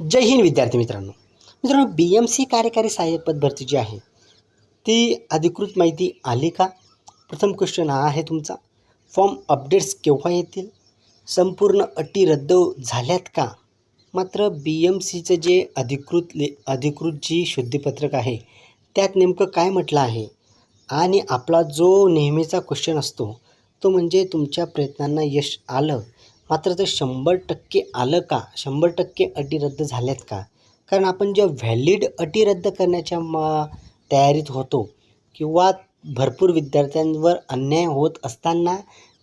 जय हिंद विद्यार्थी मित्रांनो. मित्रांनो बी एम सी कार्यकारी सहाय्यक पद भरती जी आहे ती अधिकृत माहिती आली का? प्रथम क्वेश्चन हा आहे तुमचा. फॉर्म अपडेट्स केव्हा येतील? संपूर्ण अटी रद्द झाल्यात का? मात्र बी एम सीचं जे अधिकृत ले अधिकृत जी शुद्धीपत्रक आहे त्यात नेमकं काय म्हटलं आहे? आणि आपला जो नेहमीचा क्वेश्चन असतो तो म्हणजे तुमच्या प्रयत्नांना यश आलं मात्र ते शंभर टक्के आलं का? शंभर टक्के अटी रद्द झाल्यात का? कारण आपण जेव्हा व्हॅलिड अटी रद्द करण्याच्या मा तयारीत होतो किंवा भरपूर विद्यार्थ्यांवर अन्याय होत असताना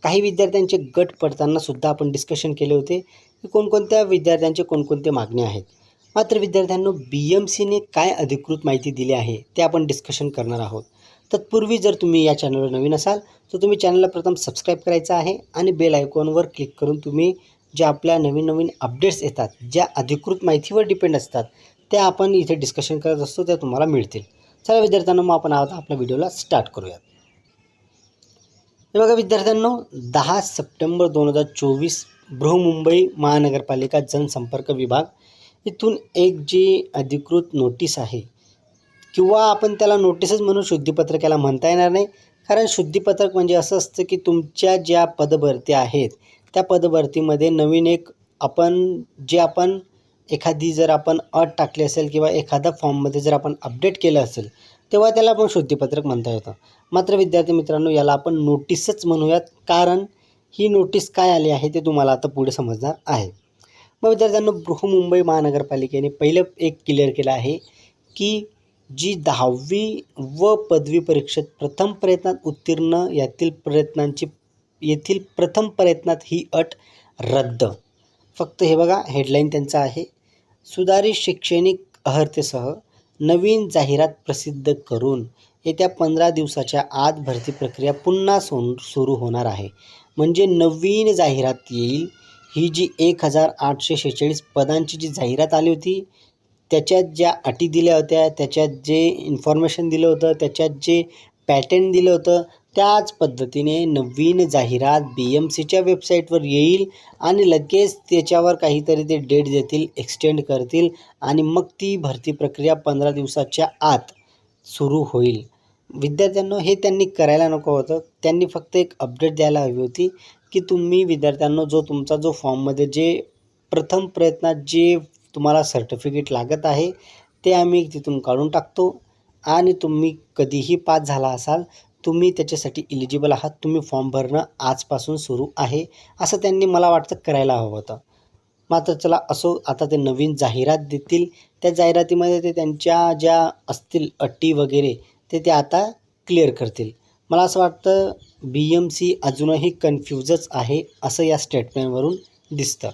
काही विद्यार्थ्यांचे गट पडतानासुद्धा आपण डिस्कशन केले होते की कोणकोणत्या विद्यार्थ्यांचे कोणकोणते मागणे आहेत. मात्र विद्यार्थ्यांनो बी एम सीने काय अधिकृत माहिती दिली आहे ते आपण डिस्कशन करणार आहोत. तत्पूर्वी जर तुम्ही या चॅनलवर नवीन असाल तर तुम्ही चॅनलला प्रथम सबस्क्राईब करायचं आहे आणि बेल आयकॉनवर क्लिक करून तुम्ही ज्या आपल्या नवीन नवीन अपडेट्स येतात ज्या अधिकृत माहितीवर डिपेंड असतात त्या आपण इथे डिस्कशन करत असतो त्या तुम्हाला मिळतील. चला विद्यार्थ्यांना मग आपण आता आपल्या व्हिडिओला स्टार्ट करूयात. हे बघा विद्यार्थ्यांनो दहा सप्टेंबर दोन हजार चोवीस बृहमुंबई महानगरपालिका जनसंपर्क विभाग इथून एक जी अधिकृत नोटीस आहे. किंवा आपण त्याला नोटीसच म्हणून शुद्धीपत्रक याला म्हणता येणार नाही. कारण शुद्धीपत्रक म्हणजे असं असतं की तुमच्या ज्या पदभरती आहेत त्या पदभरतीमध्ये नवीन एक आपण जे आपण एखादी जर आपण अट टाकली असेल किंवा एखादा फॉर्ममध्ये जर आपण अपडेट केलं असेल तेव्हा त्याला आपण शुद्धीपत्रक म्हणता येतं. मात्र विद्यार्थी मित्रांनो याला आपण नोटीसच म्हणूयात. कारण ही नोटीस काय आली आहे ते तुम्हाला आता पुढे समजणार आहे. मग विद्यार्थ्यांनो बृहमुंबई महानगरपालिकेने पहिलं एक क्लिअर केलं आहे की जी दहावी व पदवी परीक्षेत प्रथम प्रयत्नात उत्तीर्ण यातील प्रयत्नांची येथील प्रथम प्रयत्नात ही अट रद्द. फक्त हे बघा हेडलाईन त्यांचं आहे. सुधारित शैक्षणिक अर्हतेसह नवीन जाहिरात प्रसिद्ध करून येत्या पंधरा दिवसाच्या आत भरती प्रक्रिया पुन्हा सो सुरू होणार आहे. म्हणजे नवीन जाहिरात येईल ही जी एक हजार आठशे शेहेचाळीस पदांची जी जाहिरात आली होती त्याच्यात ज्या अटी दिल्या होत्या त्याच्यात जे इन्फॉर्मेशन दिलं होतं त्याच्यात जे पॅटर्न दिलं होतं त्याच पद्धतीने नवीन जाहिरात बी एम सीच्या वेबसाईटवर येईल आणि लगेच त्याच्यावर काहीतरी ते डेट देतील एक्सटेंड करतील आणि मग ती भरती प्रक्रिया पंधरा दिवसाच्या आत सुरू होईल. विद्यार्थ्यांना हे त्यांनी करायला नको होतं. त्यांनी फक्त एक अपडेट द्यायला हवी होती. की तुम्ही विद्यार्थ्यांना जो तुमचा जो फॉर्ममध्ये जे प्रथम प्रयत्नात जे तुम्हाला सर्टिफिकेट लागत आहे ते आम्ही तिथून काढून टाकतो. आणि तुम्ही कधीही पास झाला असाल तुम्ही त्याच्यासाठी इलिजिबल आहात तुम्ही फॉर्म भरणं आजपासून सुरू आहे असं त्यांनी मला वाटतं करायला हवं होतं. मात्र चला असो आता ते नवीन जाहिरात देतील. त्या जाहिरातीमध्ये ते त्यांच्या ज्या असतील अटी वगैरे ते ते आता क्लिअर करतील. मला असं वाटतं बी एम सी अजूनही कन्फ्यूजच आहे असं या स्टेटमेंटवरून दिसतं.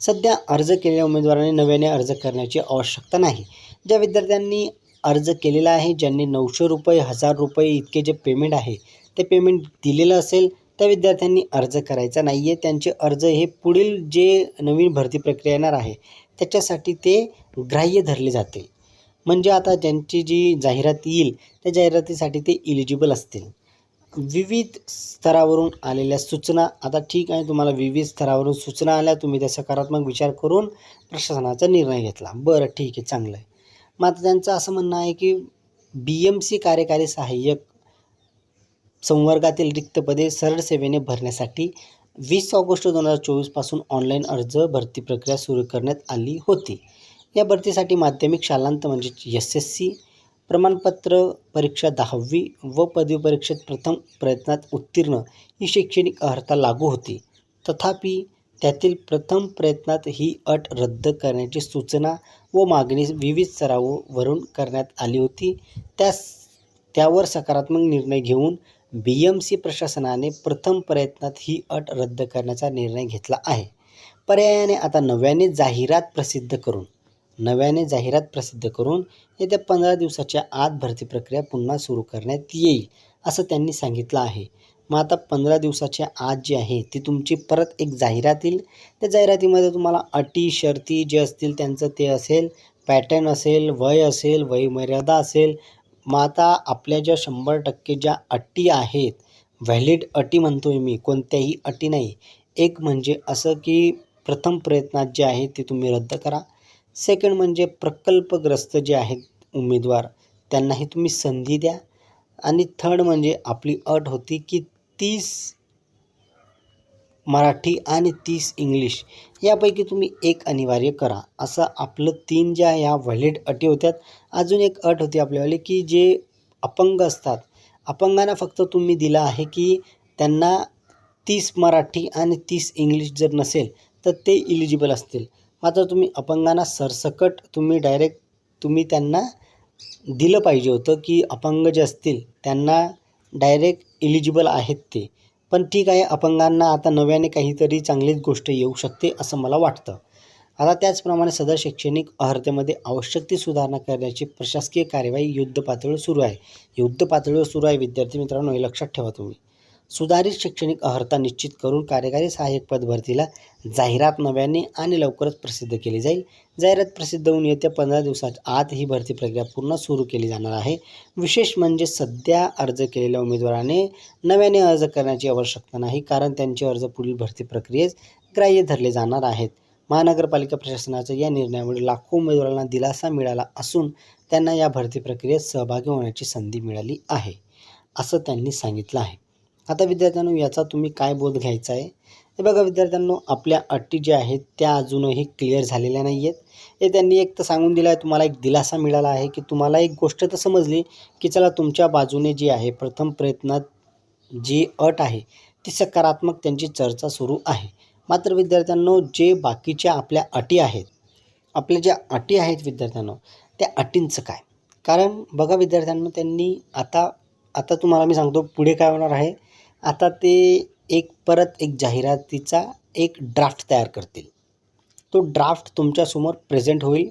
सध्या अर्ज केलेल्या उमेदवारांनी नव्याने अर्ज करण्याची आवश्यकता नाही. ज्या विद्यार्थ्यांनी अर्ज केलेला आहे ज्यांनी नऊशे रुपये हजार रुपये इतके जे पेमेंट आहे ते पेमेंट दिलेलं असेल त्या विद्यार्थ्यांनी अर्ज करायचा नाही आहे त्यांचे अर्ज हे पुढील जे नवीन भरती प्रक्रिया येणार आहे त्याच्यासाठी ते ग्राह्य धरले जातील. म्हणजे आता ज्यांची जी जाहिरात येईल त्या जाहिरातीसाठी ते इलिजिबल असतील. विविध स्तरावरून आलेल्या सूचना. आता ठीक आहे तुम्हाला विविध स्तरावरून सूचना आल्या. तुम्ही त्या सकारात्मक विचार करून प्रशासनाचा निर्णय घेतला. बरं ठीक आहे चांगलं आहे मात्र त्यांचं असं म्हणणं आहे की बी एम सी कार्यकारी सहाय्यक संवर्गातील रिक्त पदे सरळ सेवेने भरण्यासाठी वीस ऑगस्ट दोन हजार चोवीसपासून ऑनलाईन अर्ज भरती प्रक्रिया सुरू करण्यात आली होती. या भरतीसाठी माध्यमिक शालांत म्हणजे एस एस सी प्रमाणपत्र परीक्षा दहावी व पदवी परीक्षेत प्रथम प्रयत्नात उत्तीर्ण ही शैक्षणिक अर्हता लागू होती. तथापि त्यातील प्रथम प्रयत्नात ही अट रद्द करण्याची सूचना व मागणी विविध स्तरावरून करण्यात आली होती. त्यास त्यावर सकारात्मक निर्णय घेऊन बी एम सी प्रशासनाने प्रथम प्रयत्नात ही अट रद्द करण्याचा निर्णय घेतला आहे. पर्यायाने आता नव्याने जाहिरात प्रसिद्ध करून नव्याने जाहिरात प्रसिद्ध करून येत्या पंधरा दिवसाच्या आत भरती प्रक्रिया पुन्हा सुरू करण्यात येईल असं त्यांनी सांगितलं आहे. मग आता पंधरा दिवसाच्या आत जी आहे ती तुमची परत एक जाहिरात येईल. त्या जाहिरातीमध्ये तुम्हाला अटी शर्ती जे असतील त्यांचं ते असेल पॅटर्न असेल वय असेल वयमर्यादा असेल. मग आता आपल्या ज्या शंभर टक्के ज्या अटी आहेत व्हॅलिड अटी म्हणतो आहे मी कोणत्याही अटी नाही. एक म्हणजे असं की प्रथम प्रयत्नात जे आहे ते तुम्ही रद्द करा. सेकंड म्हणजे प्रकल्पग्रस्त जे आहेत उमेदवार त्यांनाही तुम्ही संधी द्या. आणि थर्ड म्हणजे आपली अट होती की तीस मराठी आणि तीस इंग्लिश यापैकी तुम्ही एक अनिवार्य करा. असं आपलं तीन ज्या ह्या व्हॅलिड अटी होत्यात अजून एक अट होती आपल्यावाली की जे अपंग असतात. अपंगांना फक्त तुम्ही दिला आहे की त्यांना तीस मराठी आणि तीस इंग्लिश जर नसेल तर ते इलिजिबल असतील. मात्र तुम्ही अपंगांना सरसकट तुम्ही डायरेक्ट तुम्ही त्यांना दिलं पाहिजे होतं की अपंग जे असतील त्यांना डायरेक्ट इलिजिबल आहेत ते. पण ठीक आहे अपंगांना आता नव्याने काहीतरी चांगलीच गोष्ट येऊ शकते असं मला वाटतं. आता त्याचप्रमाणे सदर शैक्षणिक अर्हतेमध्ये आवश्यक ती सुधारणा करण्याची प्रशासकीय कार्यवाही युद्ध पातळीवर सुरू आहे. युद्ध पातळीवर सुरू आहे विद्यार्थी मित्रांनो हे लक्षात ठेवा तुम्ही. सुधारित शैक्षणिक अर्हता निश्चित करून कार्यकारी सहाय्यक पद भरतीला जाहिरात नव्याने आणि लवकरच प्रसिद्ध केली जाईल. जाहिरात प्रसिद्ध होऊन येत्या पंधरा दिवसाच्या आत ही भरती प्रक्रिया पूर्ण सुरू केली जाणार आहे. विशेष म्हणजे सध्या अर्ज केलेल्या उमेदवाराने नव्याने अर्ज करण्याची आवश्यकता नाही कारण त्यांचे अर्ज पुढील भरती प्रक्रियेस ग्राह्य धरले जाणार आहेत. महानगरपालिका प्रशासनाच्या या निर्णयामुळे लाखो उमेदवारांना दिलासा मिळाला असून त्यांना या भरती प्रक्रियेत सहभागी होण्याची संधी मिळाली आहे असं त्यांनी सांगितलं आहे. आता विद्यार्थ्यांनो याचा तुम्ही काय बोध घ्यायचा आहे हे बघा विद्यार्थ्यांनो आपल्या अटी ज्या आहेत त्या अजूनही क्लिअर झालेल्या नाही आहेत हे त्यांनी एक तर सांगून दिलं आहे तुम्हाला एक दिलासा मिळाला आहे की तुम्हाला एक गोष्ट तर समजली की चला तुमच्या बाजूने जी आहे प्रथम प्रयत्नात जी अट आहे ती सकारात्मक त्यांची चर्चा सुरू आहे. मात्र विद्यार्थ्यांनो जे बाकीच्या आपल्या अटी आहेत आपल्या ज्या अटी आहेत विद्यार्थ्यांनो त्या अटींचं काय? कारण बघा विद्यार्थ्यांनो त्यांनी आता आता तुम्हाला मी सांगतो पुढे काय होणार आहे? आता ते एक परत एक जाहिरातीचा एक ड्राफ्ट तयार करतील. तो ड्राफ्ट तुमच्यासमोर प्रेझेंट होईल.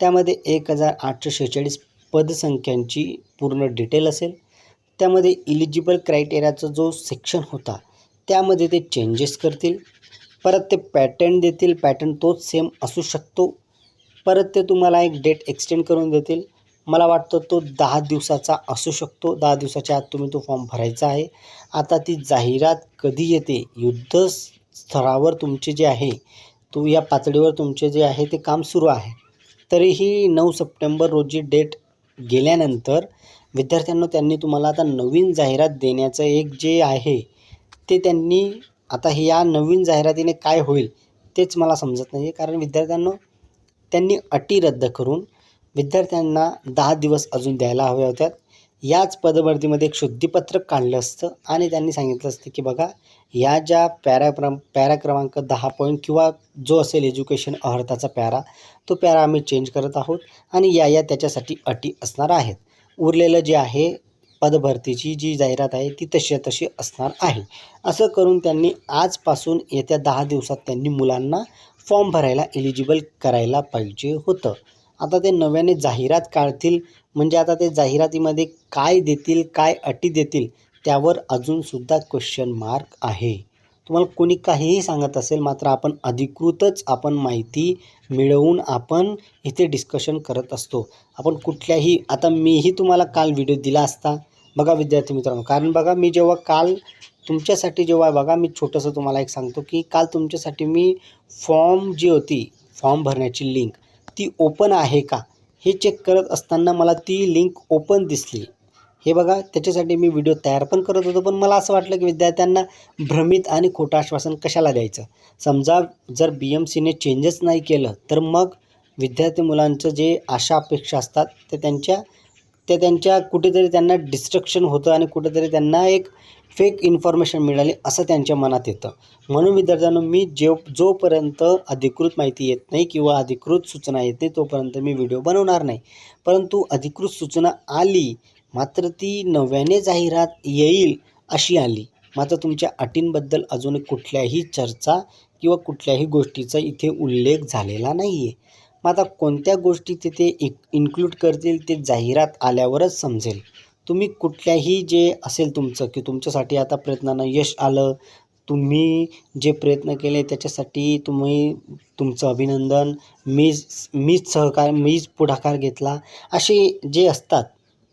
त्यामध्ये एक हजार आठशे शेहेचाळीस पदसंख्यांची पूर्ण डिटेल असेल. त्यामध्ये इलिजिबल क्रायटेरियाचा जो सेक्शन होता त्यामध्ये ते चेंजेस करतील. परत ते पॅटर्न देतील. पॅटर्न तोच सेम असू शकतो. परत ते तुम्हाला एक डेट एक्सटेंड करून देतील. मला वाटतं तो दहा दिवसाचा असू शकतो. दहा दिवसाच्या आत तुम्ही तो फॉर्म भरायचा आहे. आता ती जाहिरात कधी येते? युद्ध स्तरावर तुमचे जे आहे तो या पातळीवर तुमचे जे आहे ते काम सुरू आहे. तरीही नऊ सप्टेंबर रोजी डेट गेल्यानंतर विद्यार्थ्यांना त्यांनी तुम्हाला आता नवीन जाहिरात देण्याचं एक जे आहे ते त्यांनी आता या नवीन जाहिरातीने काय होईल तेच मला समजत नाही आहे कारण विद्यार्थ्यांना त्यांनी अटी रद्द करून विद्यार्थ्यांना दहा दिवस अजून द्यायला हव्या होत्या याच पदभरतीमध्ये एक शुद्धीपत्रक काढलं असतं आणि त्यांनी सांगितलं असतं की बघा या ज्या पॅराक्रम पॅरा क्रमांक दहा पॉईंट किंवा जो असेल एज्युकेशन अर्हताचा पॅरा तो पॅरा आम्ही चेंज करत आहोत आणि या या त्याच्यासाठी अटी असणार आहेत. उरलेलं जे आहे पदभरतीची जी जाहिरात आहे ती तशी तशी असणार आहे. असं करून त्यांनी आजपासून येत्या दहा दिवसात त्यांनी मुलांना फॉर्म भरायला एलिजिबल करायला पाहिजे होतं. आता ते नव्याने जाहिरात काढतील म्हणजे आता ते जाहिरातीमध्ये काय देतील काय अटी देतील त्यावर अजूनसुद्धा क्वेश्चन मार्क आहे. तुम्हाला कोणी काहीही सांगत असेल मात्र आपण अधिकृतच आपण माहिती मिळवून आपण इथे डिस्कशन करत असतो. आपण कुठल्याही आता मीही तुम्हाला काल व्हिडिओ दिला असता. बघा विद्यार्थी मित्रांनो कारण बघा मी जेव्हा काल तुमच्यासाठी जेव्हा बघा मी छोटंसं तुम्हाला एक सांगतो की काल तुमच्यासाठी मी फॉर्म जी होती फॉर्म भरण्याची लिंक ती ओपन आहे का? हे चेक करत असताना मला ती लिंक ओपन दिसली. हे बघा त्याच्यासाठी मी व्हिडिओ तयार पण करत होतो पण मला असं वाटलं की विद्यार्थ्यांना भ्रमित आणि खोटं आश्वासन कशाला द्यायचं? समजा जर बी एम सीने चेंजेस नाही केलं तर मग विद्यार्थी मुलांचं जे आशा अपेक्षा असतात ते त्यांच्या ते त्यांच्या कुठेतरी त्यांना डिस्ट्रक्शन होतं आणि कुठेतरी त्यांना एक फेक इन्फॉर्मेशन मिळाली असं त्यांच्या मनात येतं. म्हणून विद्यार्थ्यांनो मी जे जोपर्यंत अधिकृत माहिती येत नाही किंवा अधिकृत सूचना येत नाही तोपर्यंत मी व्हिडिओ बनवणार नाही. परंतु अधिकृत सूचना आली मात्र ती नव्याने जाहिरात येईल अशी आली. मात्र तुमच्या अटींबद्दल अजून कुठल्याही चर्चा किंवा कुठल्याही गोष्टीचा इथे उल्लेख झालेला नाही आहे मग आता कोणत्या गोष्टी तिथे इक इन्क्लूड करतील ते जाहिरात आल्यावरच समजेल. तुम्ही कुठल्याही जे असेल तुमचं की तुमच्यासाठी आता प्रयत्नांना यश आलं तुम्ही जे प्रयत्न केले त्याच्यासाठी तुम्ही तुमचं अभिनंदन मीच मीच सहकार मीच पुढाकार घेतला. असे जे असतात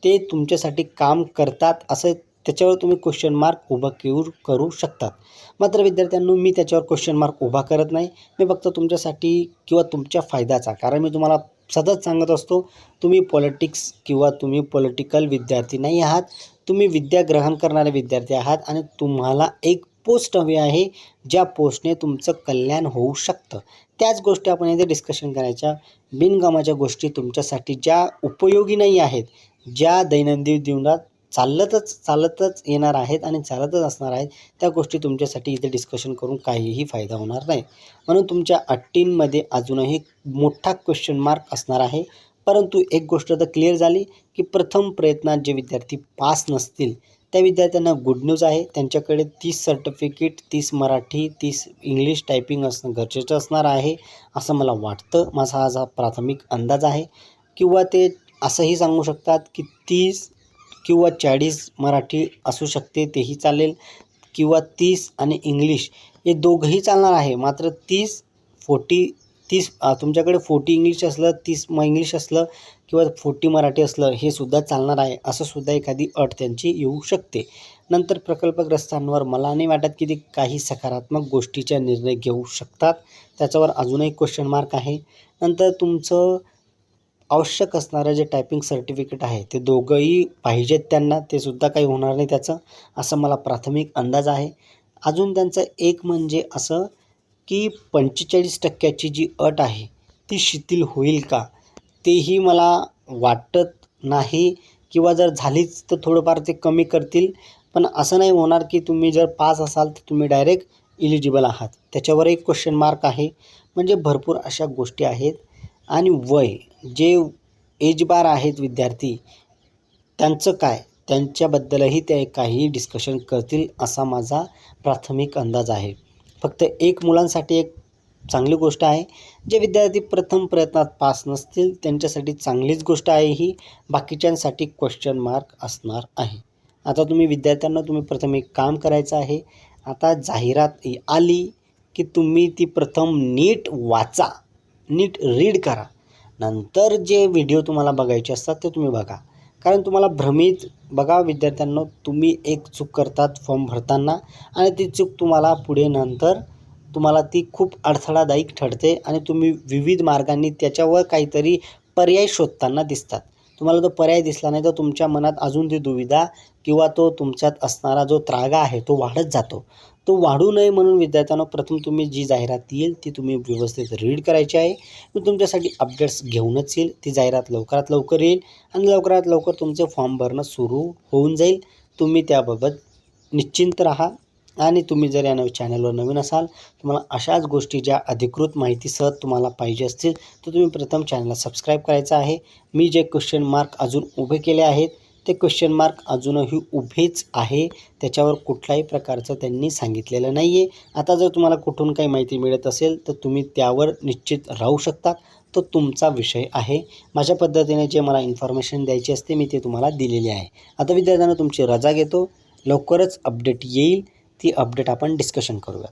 ते तुमच्यासाठी काम करतात असं त्याच्यावर तुम्ही क्वेश्चन मार्क उभं करू करू शकतात. मात्र विद्यार्थ्यांनो मी त्याच्यावर क्वेश्चन मार्क उभा करत नाही. मी फक्त तुमच्यासाठी किंवा तुमच्या फायद्याचा कारण मी तुम्हाला सतत सांगत असतो तुम्ही पॉलिटिक्स किंवा तुम्ही पॉलिटिकल विद्यार्थी नाही आहात. तुम्ही विद्या ग्रहण करणारे विद्यार्थी आहात आणि तुम्हाला एक पोस्ट हवी आहे ज्या पोस्टने तुमचं कल्याण होऊ शकतं. त्याच गोष्टी आपण इथे डिस्कशन करायच्या. बिनकामाच्या गोष्टी तुमच्यासाठी ज्या उपयोगी नाही आहेत ज्या दैनंदिन जीवनात चालतच चालतच येणार आहेत आणि चालतच असणार आहेत त्या गोष्टी तुमच्यासाठी इथे डिस्कशन करून काहीही फायदा होणार नाही. म्हणून तुमच्या अट्टींमध्ये अजूनही मोठा क्वेश्चन मार्क असणार आहे. परंतु एक गोष्ट तर क्लिअर झाली की प्रथम प्रयत्नात जे विद्यार्थी पास नसतील त्या विद्यार्थ्यांना गुड न्यूज आहे. त्यांच्याकडे तीस सर्टिफिकेट तीस मराठी तीस इंग्लिश टायपिंग असणं गरजेचं असणार आहे असं मला वाटतं. माझा हा प्राथमिक अंदाज आहे. किंवा ते असंही सांगू शकतात की तीस किंवा चाळीस मराठी असू शकते तेही चालेल. किंवा तीस आणि इंग्लिश हे दोघंही चालणार आहे. मात्र तीस फोर्टी तीस तुमच्याकडे फोर्टी इंग्लिश असलं तीस म इंग्लिश असलं किंवा फोर्टी मराठी असलं हे सुद्धा चालणार आहे. असं सुद्धा एखादी अट त्यांची येऊ शकते. नंतर प्रकल्पग्रस्तांवर मला नाही वाटत की ते काही सकारात्मक गोष्टीचा निर्णय घेऊ शकतात. त्याच्यावर अजूनही क्वेश्चन मार्क आहे. नंतर तुमचं आवश्यक असणारं जे टायपिंग सर्टिफिकेट आहे ते दोघंही पाहिजेत त्यांना ते सुद्धा काही होणार नाही त्याचं असं मला प्राथमिक अंदाज आहे. अजून त्यांचं एक म्हणजे असं की पंचेचाळीस टक्क्याची जी अट आहे ती शिथिल होईल का? तेही मला वाटत नाही. किंवा जर झालीच तर थोडंफार ते कमी करतील. पण असं नाही होणार की तुम्ही जर पास असाल तर तुम्ही डायरेक्ट इलिजिबल आहात. त्याच्यावर एक क्वेश्चन मार्क आहे. म्हणजे भरपूर अशा गोष्टी आहेत. आणि वय जे एज बार आहेत विद्यार्थी त्यांचं काय? त्यांच्याबद्दलही ते काही डिस्कशन करतील असा माझा प्राथमिक अंदाज आहे. फक्त एक मुलांसाठी एक चांगली गोष्ट आहे जे विद्यार्थी प्रथम प्रयत्नात पास नसतील त्यांच्यासाठी चांगलीच गोष्ट आहे ही बाकीच्यांसाठी क्वेश्चन मार्क असणार आहे. आता तुम्ही विद्यार्थ्यांना तुम्ही प्रथम एक काम करायचं आहे. आता जाहिरात आली की तुम्ही ती प्रथम नीट वाचा नीट रीड करा. नंतर जे व्हिडिओ तुम्हाला बघायचे असतात ते तुम्ही बघा. कारण तुम्हाला भ्रमित बघा विद्यार्थ्यांना तुम्ही एक चूक करतात फॉर्म भरताना आणि ती चूक तुम्हाला पुढे नंतर तुम्हाला ती खूप अडथळादायक ठरते आणि तुम्ही विविध मार्गांनी त्याच्यावर काहीतरी पर्याय शोधताना दिसतात. तुम्हाला तो पर्याय दिसला नाही तर तुमच्या मनात अजून ती दुविधा किंवा तो तुमच्यात असणारा जो त्रागा आहे तो वाढत जातो. तो वाढू नये म्हणून विद्यार्थ्यांना प्रथम तुम्ही जी जाहिरात येईल ती तुम्ही व्यवस्थित रीड करायची आहे. मी तुमच्यासाठी अपडेट्स घेऊनच येईल. ती जाहिरात लवकरात लवकर येईल आणि लवकरात लवकर तुमचे फॉर्म भरणं सुरू होऊन जाईल. तुम्ही त्याबाबत निश्चिंत राहा आणि तुम्ही जर या नवीन चॅनलवर नवीन असाल तुम्हाला अशाच गोष्टी ज्या अधिकृत माहितीसह तुम्हाला पाहिजे असतील तर तुम्ही प्रथम चॅनलला सबस्क्राईब करायचं आहे. मी जे क्वेश्चन मार्क अजून उभे केले आहेत ते क्वेश्चन मार्क अजूनही उभेच आहे. त्याच्यावर कुठल्याही प्रकारचं त्यांनी सांगितलेलं नाही आहे आता जर तुम्हाला कुठून काही माहिती मिळत असेल तर तुम्ही त्यावर निश्चित राहू शकता. तो तुमचा विषय आहे. माझ्या पद्धतीने जे मला इन्फॉर्मेशन द्यायची असते मी ते तुम्हाला दिलेली आहे. आता विद्यार्थ्यांना तुमची रजा घेतो. लवकरच अपडेट येईल. ती अपडेट आपण डिस्कशन करूया.